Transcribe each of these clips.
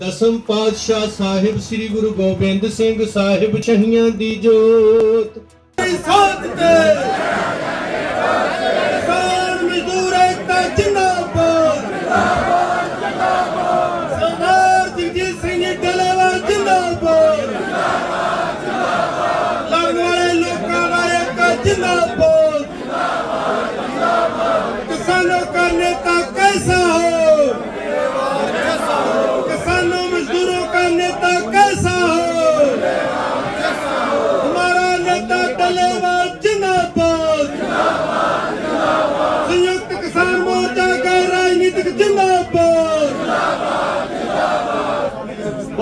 ਦਸਮ ਪਾਤਸ਼ਾਹ ਸਾਹਿਬ ਸ੍ਰੀ ਗੁਰੂ ਗੋਬਿੰਦ ਸਿੰਘ ਸਾਹਿਬ ਚਹੀਆਂ ਦੀ ਜੋਤ। ਸਾਥ ਤੇ ਸਾਰ ਮਜ਼ਦੂਰ ਏਕਤਾ ਜਿੰਦਾਬਾਦ। ਜਿੰਦਾਬਾਦ ਸਰਦਾਰ ਜਗਜੀਤ ਸਿੰਘ ਡਲੇਵਾ ਜਿੰਦਾਬਾਦ। ਜਿੰਦਾਬਾਦ ਲੜਨ ਵਾਲੇ ਲੋਕਾਂ ਦਾ ਏਕਤਾ ਜਿੰਦਾਬਾਦ ਜਿੰਦਾਬਾਦ ਜਿੰਦਾਬਾਦ। ਕਿਸਾਨਾਂ ਦਾ ਨੇਤਾ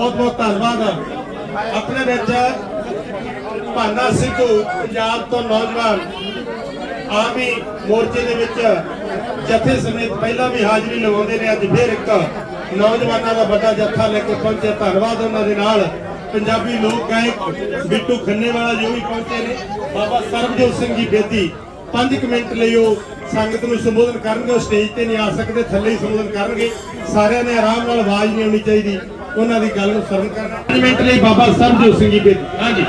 ਬਹੁਤ ਬਹੁਤ ਧੰਨਵਾਦ ਆਪਣੇ ਵਿੱਚ ਭਾਨਾ ਸਿੱਧੂ, ਪੰਜਾਬ ਤੋਂ ਨੌਜਵਾਨ ਆਮੀ ਮੋਰਚੇ ਦੇ ਵਿੱਚ ਜਥੇ ਸਮੇਤ ਪਹਿਲਾਂ ਵੀ ਹਾਜ਼ਰੀ ਲਗਾਉਂਦੇ ਨੇ ਅੱਜ ਫਿਰ ਇੱਕ ਨੌਜਵਾਨਾਂ ਦਾ ਵੱਡਾ ਜੱਥਾ ਲੈ ਕੇ ਪਹੁੰਚੇ। ਧੰਨਵਾਦ ਉਹਨਾਂ ਦੇ ਨਾਲ। ਪੰਜਾਬੀ ਲੋਕ ਗਾਇਕ ਬਿੱਟੂ ਖੰਨੇ ਵਾਲਾ ਜੋ ਵੀ ਪਹੁੰਚੇ ਨੇ। ਬਾਬਾ ਸਰਬਜੋਤ ਸਿੰਘ ਜੀ ਬੇਦੀ 5 ਮਿੰਟ ਲਈ ਉਹ ਸੰਗਤ ਨੂੰ ਸੰਬੋਧਨ ਕਰਨਗੇ, ਉਹ ਸਟੇਜ ਤੇ ਨਹੀਂ ਆ ਸਕਦੇ, ਥੱਲੇ ਹੀ ਸੰਬੋਧਨ ਕਰਨਗੇ। ਸਾਰਿਆਂ ਨੇ ਆਰਾਮ ਨਾਲ ਆਵਾਜ਼ ਨਹੀਂ ਆਉਣੀ ਚਾਹੀਦੀ। ਉਹਨਾਂ ਦੀ ਗੱਲ ਨੂੰ ਸਰਵ ਕਰਨਾ 5 ਮਿੰਟ ਲਈ ਬਾਬਾ ਸਰਬਜੋਤ ਸਿੰਘ ਜੀ ਬੇਦੀ ਹਾਂਜੀ।